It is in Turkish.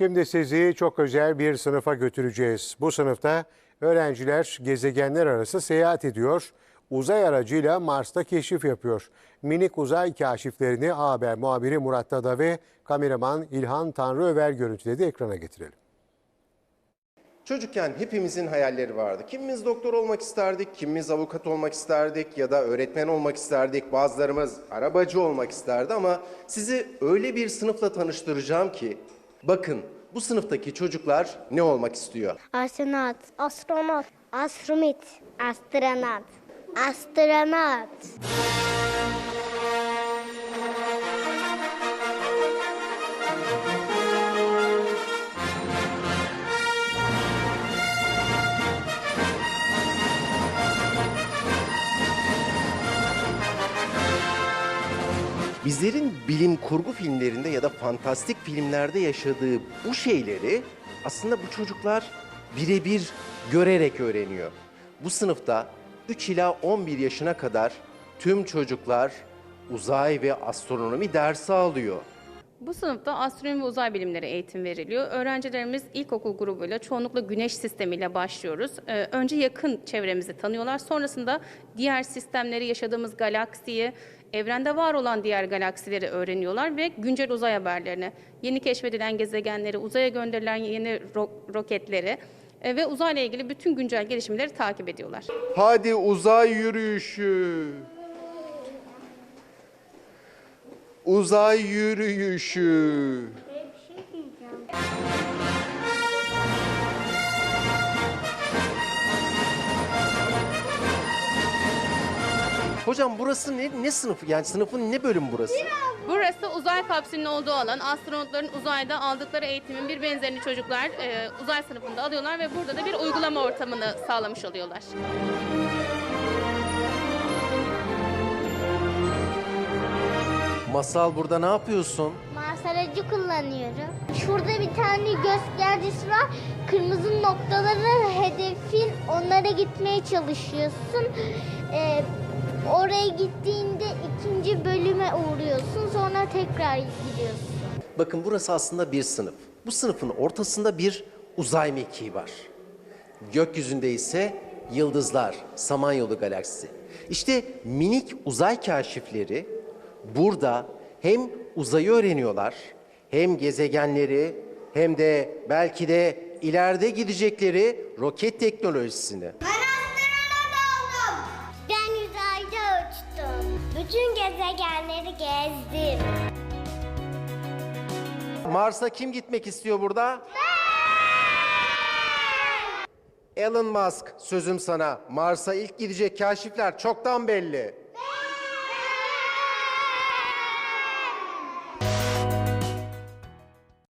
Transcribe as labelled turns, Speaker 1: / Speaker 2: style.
Speaker 1: Şimdi sizi çok özel bir sınıfa götüreceğiz. Bu sınıfta öğrenciler gezegenler arası seyahat ediyor. Uzay aracıyla Mars'ta keşif yapıyor. Minik uzay kaşiflerini A Haber muhabiri Murat Dada ve kameraman İlhan Tanrıöver görüntüledi ekrana getirelim.
Speaker 2: Çocukken hepimizin hayalleri vardı. Kimimiz doktor olmak isterdik, kimimiz avukat olmak isterdik ya da öğretmen olmak isterdik. Bazılarımız arabacı olmak isterdi ama sizi öyle bir sınıfla tanıştıracağım ki bakın bu sınıftaki çocuklar ne olmak istiyor?
Speaker 3: Astronot, astronot, astromit, astronot, astronot.
Speaker 2: Bizlerin bilim kurgu filmlerinde ya da fantastik filmlerde yaşadığı bu şeyleri aslında bu çocuklar birebir görerek öğreniyor. Bu sınıfta 3 ila 11 yaşına kadar tüm çocuklar uzay ve astronomi dersi alıyor.
Speaker 4: Bu sınıfta astronomi ve uzay bilimleri eğitim veriliyor. Öğrencilerimiz ilkokul grubuyla çoğunlukla güneş sistemiyle başlıyoruz. Ee, önce yakın çevremizi tanıyorlar. Sonrasında diğer sistemleri, yaşadığımız galaksiyi, evrende var olan diğer galaksileri öğreniyorlar ve güncel uzay haberlerini, yeni keşfedilen gezegenleri, uzaya gönderilen yeni ro- roketleri e, ve uzayla ilgili bütün güncel gelişmeleri takip ediyorlar.
Speaker 2: Hadi uzay yürüyüşü. Uzay yürüyüşü. Hocam burası ne, ne sınıfı? Yani sınıfın ne bölüm burası?
Speaker 4: Burası uzay kapsülünün olduğu alan. Astronotların uzayda aldıkları eğitimin bir benzerini çocuklar e, uzay sınıfında alıyorlar ve burada da bir uygulama ortamını sağlamış oluyorlar.
Speaker 2: Masal burada ne yapıyorsun?
Speaker 3: Mars aracı kullanıyorum. Şurada bir tane göstergesi var. Kırmızı noktaları hedefin onlara gitmeye çalışıyorsun. Ee, oraya gittiğinde ikinci bölüme uğruyorsun. Sonra tekrar gidiyorsun.
Speaker 2: Bakın burası aslında bir sınıf. Bu sınıfın ortasında bir uzay mekiği var. Gökyüzünde ise yıldızlar, Samanyolu galaksisi. İşte minik uzay kaşifleri burada hem uzayı öğreniyorlar, hem gezegenleri, hem de belki de ileride gidecekleri roket teknolojisini.
Speaker 3: Ben astronot oldum. Ben uzayda uçtum. Bütün gezegenleri gezdim.
Speaker 2: Mars'a kim gitmek istiyor burada? Elon Musk sözüm sana. Mars'a ilk gidecek kaşifler çoktan belli.